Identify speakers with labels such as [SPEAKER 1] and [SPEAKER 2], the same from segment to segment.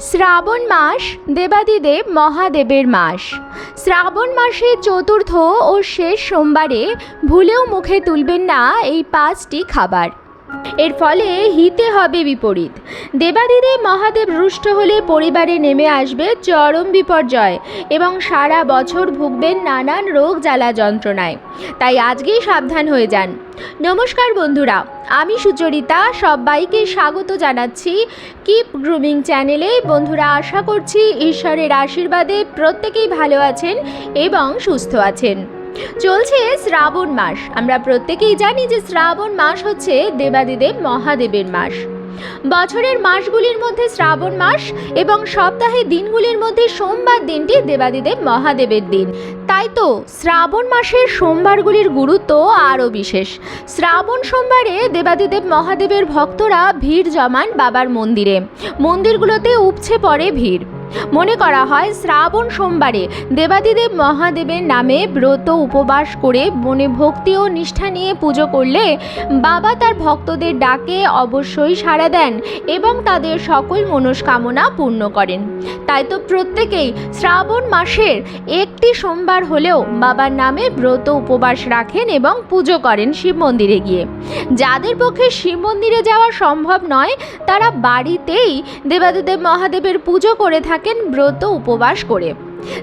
[SPEAKER 1] শ্রাবণ মাস দেবাদিদেব মহাদেবের মাস। শ্রাবণ মাসের চতুর্থ ও শেষ সোমবারে ভুলেও মুখে তুলবেন না এই পাঁচটি খাবার। এর ফলে হিতে হবে বিপরীত। দেবাদিদেব মহাদেব রুষ্ট হলে পরিবারে নেমে আসবে চরম বিপর্যয় এবং সারা বছর ভুগবেন নানান রোগ জ্বালা যন্ত্রণায়। তাই আজকেই সাবধান হয়ে যান। নমস্কার বন্ধুরা, আমি সুচরিতা, সবাইকে স্বাগত জানাচ্ছি কিপ গ্রুমিং চ্যানেলে। বন্ধুরা, আশা করছি ঈশ্বরের আশীর্বাদে প্রত্যেকেই ভালো আছেন এবং সুস্থ আছেন। চলছে শ্রাবণ মাস। আমরা প্রত্যেকেই জানি যে শ্রাবণ মাস হচ্ছে দেবাদিদেব মহাদেবের মাস। বছরের মাসগুলির মধ্যে শ্রাবণ মাস এবং সপ্তাহের দিনগুলির মধ্যে সোমবার দিনটি দেবাদিদেব মহাদেবের দিন। তাই তো শ্রাবণ মাসের সোমবারগুলির গুরুত্ব আরও বিশেষ। শ্রাবণ সোমবারে দেবাদিদেব মহাদেবের ভক্তরা ভিড় জমান বাবার মন্দিরে। মন্দিরগুলোতে উপছে পড়ে ভিড়। মনে করা হয় শ্রাবণ সোমবারে দেবাদিদেব মহাদেবের নামে ব্রত উপবাস করে মনে ভক্তি ও নিষ্ঠা নিয়ে পুজো করলে বাবা তার ভক্তদের ডাকে অবশ্যই সাড়া দেন এবং তাদের সকল মনস্কামনা পূর্ণ করেন। তাই তো প্রত্যেকেই শ্রাবণ মাসের একটি সোমবার হলেও বাবার নামে ব্রত উপবাস রাখেন এবং পুজো করেন শিব মন্দিরে গিয়ে। যাদের পক্ষে শিব মন্দিরে যাওয়া সম্ভব নয়, তারা বাড়িতেই দেবাদিদেব মহাদেবের পুজো করে থাকেন। ব্রত উপবাস করে।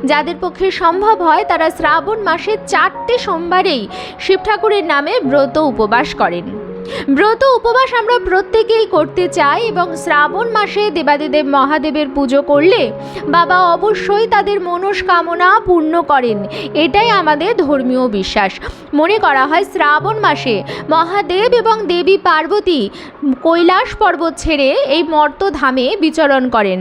[SPEAKER 1] যাদের পক্ষে সম্ভব হয়, তারা শ্রাবণ মাসে চারটে সোমবারেই শিব ঠাকুরের নামে ব্রত উপবাস করেন। ব্রত উপবাস আমরা প্রত্যেকেই করতে চাই এবং শ্রাবণ মাসে দেবাদিদেব মহাদেবের পুজো করলে বাবা অবশ্যই তাদের মনস্কামনা পূর্ণ করেন। এটাই আমাদের ধর্মীয় বিশ্বাস। মনে করা হয় শ্রাবণ মাসে মহাদেব এবং দেবী পার্বতী কৈলাস পর্বত ছেড়ে এই মর্তধামে বিচরণ করেন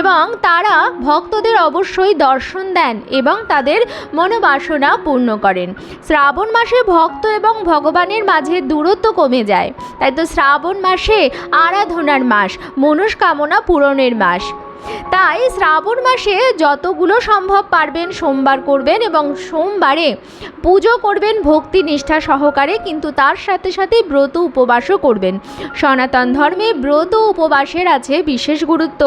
[SPEAKER 1] এবং তারা ভক্তদের অবশ্যই দর্শন দেন এবং তাদের মনোবাসনা পূর্ণ করেন। শ্রাবণ মাসে ভক্ত এবং ভগবানের মাঝে দূরত্ব কমে যায়। তাই তো শ্রাবণ মাসে আরাধনার মাস মনস্কামনা পূরণের মাস। তাই শ্রাবণ মাসে যতগুলো সম্ভব পারবেন সোমবার করবেন এবং সোমবারে পুজো করবেন, ভক্তি নিষ্ঠা সহকারে, কিন্তু তার সাথে সাথে ব্রত উপবাসও করবেন। সনাতন ধর্মে ব্রত উপবাসের আছে বিশেষ গুরুত্ব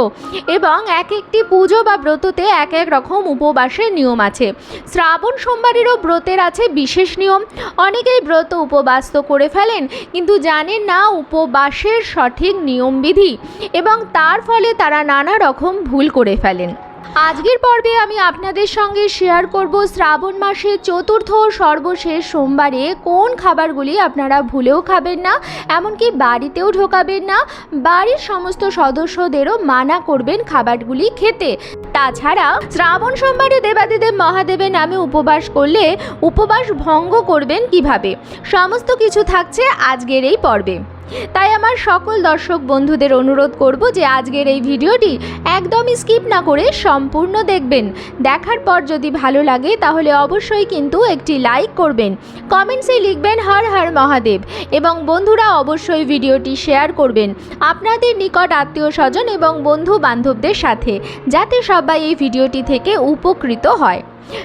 [SPEAKER 1] এবং এক একটি পুজো বা ব্রততে এক এক রকম উপবাসের নিয়ম আছে। শ্রাবণ সোমবারেরও ব্রতের আছে বিশেষ নিয়ম। অনেকেই ব্রত উপবাস তো করে ফেলেন, কিন্তু জানেন না উপবাসের সঠিক নিয়মবিধি এবং তার ফলে তারা নানা রকম ভুল করে ফেলেন। আজকের পর্বে আমি আপনাদের সঙ্গে শেয়ার করব শ্রাবণ মাসের চতুর্থ সর্বশেষ সোমবারে কোন খাবারগুলি আপনারা ভুলেও খাবেন না, এমনকি বাড়িতেও ঢোকাবেন না, বাড়ির সমস্ত সদস্যদেরও মানা করবেন খাবারগুলি খেতে। তাছাড়া শ্রাবণ সোমবারে দেবাদিদেব মহাদেবের নামে উপবাস করলে উপবাস ভঙ্গ করবেন কীভাবে? সমস্ত কিছু থাকছে আজকের এই পর্বে। তাই আমার সকল দর্শক বন্ধুদের অনুরোধ করব যে আজকের এই ভিডিওটি একদমই স্কিপ না করে সম্পূর্ণ দেখবেন। দেখার পর যদি ভালো লাগে তাহলে অবশ্যই কিন্তু একটি লাইক করবেন, কমেন্টসে লিখবেন হর হর মহাদেব এবং বন্ধুরা অবশ্যই ভিডিওটি শেয়ার করবেন আপনাদের নিকট আত্মীয় স্বজন এবং বন্ধু বান্ধবদের সাথে, যাতে সবাই এই ভিডিওটি থেকে উপকৃত হয়।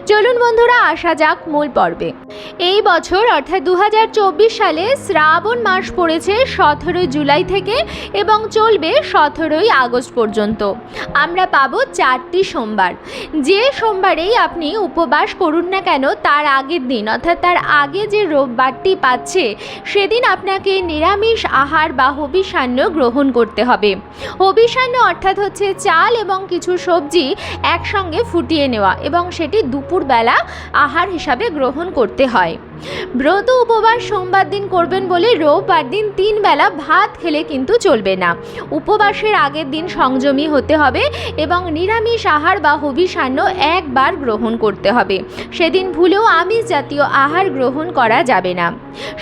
[SPEAKER 1] চলুন বন্ধুরা, আসা যাক মূল পর্বে। এই বছর, অর্থাৎ দু হাজার চব্বিশ সালে শ্রাবণ মাস পড়েছে সতেরোই জুলাই থেকে এবং চলবে সতেরোই আগস্ট পর্যন্ত। আমরা পাবো চারটি সোমবার। যে সোমবারেই আপনি উপবাস করুন না কেন, তার আগের দিন, অর্থাৎ তার আগে যে রোববারটি পাচ্ছে, সেদিন আপনাকে নিরামিষ আহার বা হবিষান্ন গ্রহণ করতে হবে। হবিষান্ন অর্থাৎ হচ্ছে চাল এবং কিছু সবজি একসঙ্গে ফুটিয়ে নেওয়া এবং সেটি দুপুরবেলা আহার হিসাবে গ্রহণ করতে হয়। ব্রত উপবাস সোমবার দিন করবেন বলে রোববার দিন তিন বেলা ভাত খেলে কিন্তু চলবে না। উপবাসের আগের দিন সংযমী হতে হবে এবং নিরামিষ আহার বা হবিষান্ন একবার গ্রহণ করতে হবে। সেদিন ভুলেও আমিষ জাতীয় আহার গ্রহণ করা যাবে না।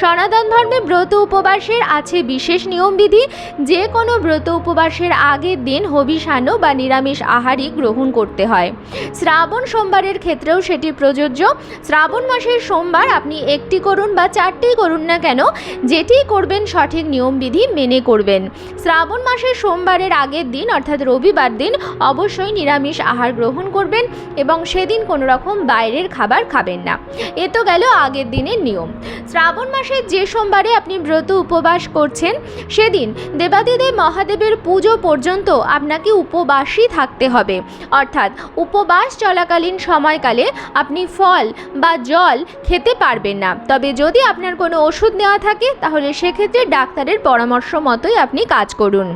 [SPEAKER 1] সনাতন ধর্মে ব্রত উপবাসের আছে বিশেষ নিয়মবিধি। যে কোনো ব্রত উপবাসের আগের দিন হবিষান্ন বা নিরামিষ আহারই গ্রহণ করতে হয়। শ্রাবণ সোমবারের ক্ষেত্রেও সেটি প্রযোজ্য। শ্রাবণ মাসের সোমবার আপনি একটি করুন বা চারটি করুন না কেন, যেটি করবেন সঠিক নিয়মবিধি মেনে করবেন। শ্রাবণ মাসের সোমবারের আগের দিন, অর্থাৎ রবিবার দিন, অবশ্যই নিরামিষ আহার গ্রহণ করবেন এবং সেদিন কোনো রকম বাইরের খাবার খাবেন না। এ তো গেল আগের দিনের নিয়ম। শ্রাবণ মাসের যে সোমবারে আপনি ব্রত উপবাস করছেন, সেদিন দেবাদিদেব মহাদেবের পুজো পর্যন্ত আপনাকে উপবাসই থাকতে হবে। অর্থাৎ উপবাস চলাকালীন সময়কালে আপনি ফল বা জল খেতে পারবেন না। তবে যদি আপনার কোনো ওষুধ নেওয়া থাকে, তাহলে সেক্ষেত্রে ডাক্তারের পরামর্শ মতোই আপনি কাজ করুন।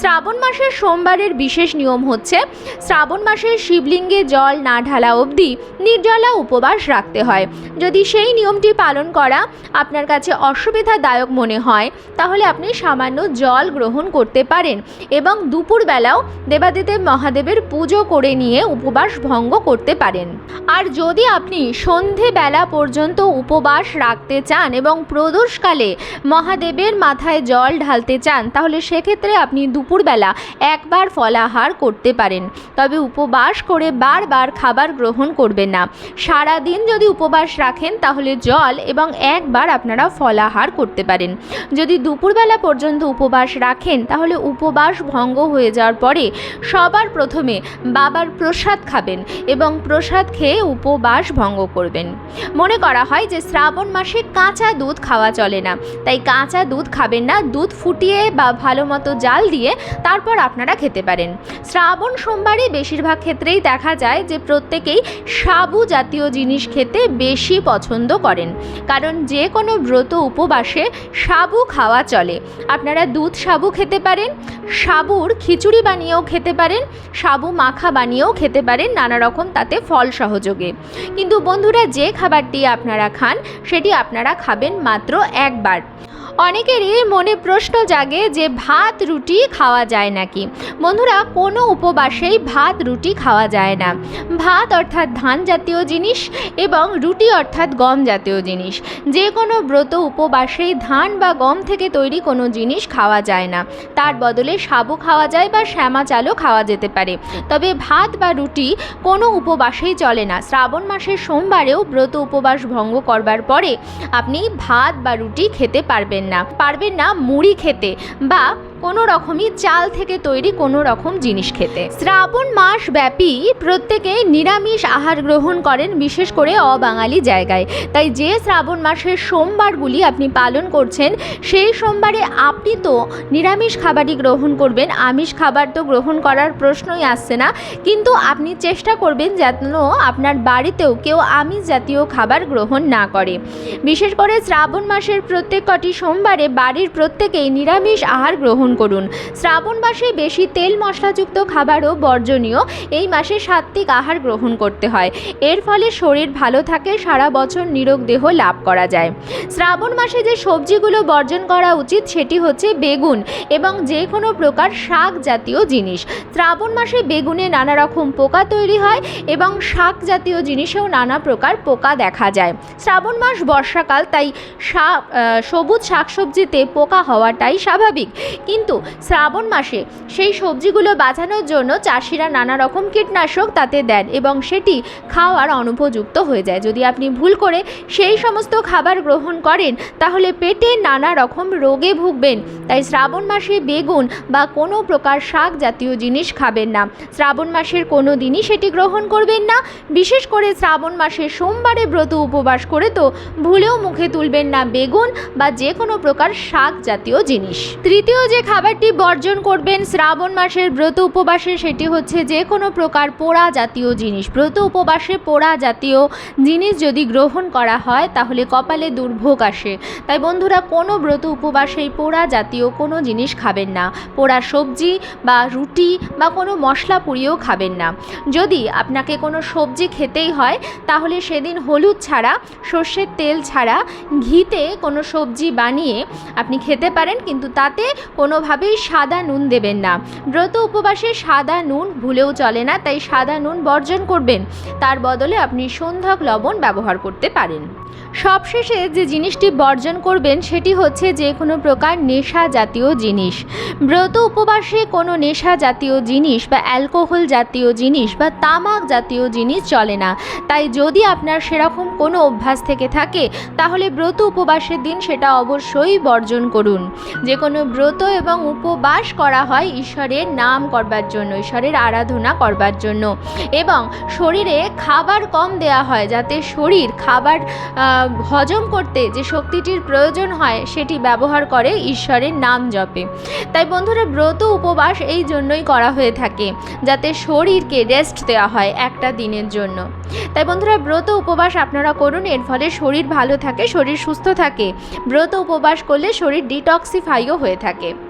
[SPEAKER 1] শ্রাবণ মাসের সোমবারের বিশেষ নিয়ম হচ্ছে, শ্রাবণ মাসের শিবলিঙ্গে জল না ঢালা অবধি নির্জলা উপবাস রাখতে হয়। যদি সেই নিয়মটি পালন করা আপনার কাছে অসুবিধাদায়ক মনে হয়, তাহলে আপনি সামান্য জল গ্রহণ করতে পারেন এবং দুপুরবেলাও দেবাদিদেব মহাদেবের পুজো করে নিয়ে উপবাস ভঙ্গ করতে পারেন। আর যদি আপনি সন্ধেবেলা পর্যন্ত উপবাস রাখতে চান এবং প্রদোষকালে মহাদেবের মাথায় জল ঢালতে চান, তাহলে সেক্ষেত্রে আপনি দুপুরবেলা একবার ফলাহার করতে পারেন। তবে উপবাস করে বারবার খাবার গ্রহণ করবেন না। সারা দিন যদি উপবাস রাখেন, তাহলে জল এবং একবার আপনারা ফলাহার করতে পারেন। যদি দুপুরবেলা পর্যন্ত উপবাস রাখেন, তাহলে উপবাস ভঙ্গ হয়ে যাওয়ার পরে সবার প্রথমে বাবার প্রসাদ খাবেন এবং প্রসাদ খেয়ে উপবাস ভঙ্গ করবেন। মনে করা হয় যে শ্রাবণ মাসে কাঁচা দুধ খাওয়া চলে না। তাই কাঁচা দুধ খাবেন না, দুধ ফুটিয়ে বা ভালো মতো জাল দিয়ে তারপর আপনারা খেতে পারেন। শ্রাবণ সোমবারে বেশিরভাগ ক্ষেত্রেই দেখা যায় যে প্রত্যেকেই সাবু জাতীয় জিনিস খেতে বেশি পছন্দ করেন। কারণ যে কোনো ব্রত উপবাসে সাবু খাওয়া চলে। আপনারা দুধ সাবু খেতে পারেন, সাবুর খিচুড়ি বানিয়েও খেতে পারেন, সাবু মাখা বানিয়েও খেতে পারেন, নানা রকম তাতে ফল সহযোগে। কিন্তু বন্ধুরা, যে খাবারটি আপনারা খান সেটি আপনারা খাবেন মাত্র একবার। অনেকেরই মনে প্রশ্ন জাগে যে ভাত, রুটি খাওয়া যায় নাকি? বন্ধুরা, কোনো উপবাসেই ভাত, রুটি খাওয়া যায় না। ভাত অর্থাৎ ধান জাতীয় জিনিস এবং রুটি অর্থাৎ গম জাতীয় জিনিস। যে কোনো ব্রত উপবাসেই ধান বা গম থেকে তৈরি কোনো জিনিস খাওয়া যায় না। তার বদলে সাবু খাওয়া যায় বা শ্যামা চালও খাওয়া যেতে পারে। তবে ভাত বা রুটি কোনো উপবাসেই চলে না। শ্রাবণ মাসের সোমবারেও ব্রত উপবাস ভঙ্গ করবার পরে আপনি ভাত বা রুটি খেতে পারবেন না পারবেন না মুড়ি খেতে বা কোনো রকমই চাল থেকে তৈরি কোনো রকম জিনিস খেতে। শ্রাবণ মাস ব্যাপী প্রত্যেকে নিরামিষ আহার গ্রহণ করেন, বিশেষ করে অবাঙালি জায়গায়। তাই যে শ্রাবণ মাসের সোমবারগুলি আপনি পালন করছেন, সেই সোমবারে আপনি তো নিরামিষ খাবারই গ্রহণ করবেন। আমিষ খাবার তো গ্রহণ করার প্রশ্নই আসছে না। কিন্তু আপনি চেষ্টা করবেন যেন আপনার বাড়িতেও কেউ আমিষ জাতীয় খাবার গ্রহণ না করে। বিশেষ করে শ্রাবণ মাসের প্রত্যেক কটি সোমবারে বাড়ির প্রত্যেকেই নিরামিষ আহার গ্রহণ করুন। শ্রাবণ মাসে বেশি তেল মশলাযুক্ত খাবারও বর্জনীয়। এই মাসে সাত্ত্বিক আহার গ্রহণ করতে হয়। এর ফলে শরীর ভালো থাকে, সারা বছর নিরোগ দেহ লাভ করা যায়। শ্রাবণ মাসে যে সবজিগুলো বর্জন করা উচিত সেটি হচ্ছে বেগুন এবং যে কোনো প্রকার শাক জাতীয় জিনিস। শ্রাবণ মাসে বেগুনে নানা রকম পোকা তৈরি হয় এবং শাক জাতীয় জিনিসেও নানা প্রকার পোকা দেখা যায়। শ্রাবণ মাস বর্ষাকাল, তাই সবুজ শাকসবজিতে পোকা হওয়াটাই স্বাভাবিক। কিন্তু শ্রাবণ মাসে সেই সবজিগুলো বাঁচানোর জন্য চাষিরা নানা রকম কীটনাশক তাতে দেন এবং সেটি খাওয়ার অনুপযুক্ত হয়ে যায়। যদি আপনি ভুল করে সেই সমস্ত খাবার গ্রহণ করেন, তাহলে পেটে নানা রকম রোগে ভুগবেন। তাই শ্রাবণ মাসে বেগুন বা কোনো প্রকার শাক জাতীয় জিনিস খাবেন না। শ্রাবণ মাসের কোনো দিনই সেটি গ্রহণ করবেন না। বিশেষ করে শ্রাবণ মাসে সোমবারে ব্রত উপবাস করে তো ভুলেও মুখে তুলবেন না বেগুন বা যে কোনো প্রকার শাক জাতীয় জিনিস। তৃতীয় যে খাবারটি বর্জন করবেন শ্রাবণ মাসের ব্রত উপবাসে, সেটি হচ্ছে যে কোনো প্রকার পোড়া জাতীয় জিনিস। ব্রত উপবাসে পোড়া জাতীয় জিনিস যদি গ্রহণ করা হয়, তাহলে কপালে দুর্ভোগ আসে। তাই বন্ধুরা, কোনো ব্রত উপবাসে পোড়া জাতীয় কোনো জিনিস খাবেন না। পোড়া সবজি বা রুটি বা কোনো মশলা পুড়িয়েও খাবেন না। যদি আপনাকে কোনো সবজি খেতেই হয়, তাহলে সেদিন হলুদ ছাড়া, সর্ষের তেল ছাড়া, ঘিতে কোনো সবজি বানিয়ে আপনি খেতে পারেন, কিন্তু তাতে কোনো কোনোভাবেই সাদা নুন দেবেন না। ব্রত উপবাসে সাদা নুন ভুলেও চলে না, তাই সাদা নুন বর্জন করবেন। তার বদলে আপনি সন্ধ্যক লবণ ব্যবহার করতে পারেন। সবশেষে যে জিনিসটি বর্জন করবেন, সেটি হচ্ছে যে কোনো প্রকার নেশা জাতীয় জিনিস। ব্রত উপবাসে কোনো নেশা জাতীয় জিনিস বা অ্যালকোহল জাতীয় জিনিস বা তামাক জাতীয় জিনিস চলে না। তাই যদি আপনার সেরকম কোনো অভ্যাস থেকে থাকে, তাহলে ব্রত উপবাসের দিন সেটা অবশ্যই বর্জন করুন। যে কোনো ব্রত এবং উপবাস করা হয় ঈশ্বরের নাম করবার জন্য, ঈশ্বরের আরাধনা করবার জন্য। এবং শরীরে খাবার কম দেয়া হয় যাতে শরীর খাবার হজম করতে যে শক্তিটির প্রয়োজন হয় সেটি ব্যবহার করে ঈশ্বরের নাম জপে। তাই বন্ধুরা, ব্রত উপবাস এই জন্যই করা হয়ে থাকে যাতে শরীরকে রেস্ট দেওয়া হয় একটা দিনের জন্য। তাই বন্ধুরা, ব্রত উপবাস আপনারা করুন, এর ফলে শরীর ভালো থাকে, শরীর সুস্থ থাকে। ব্রত উপবাস করলে শরীর ডিটক্সিফাইও হয়ে থাকে।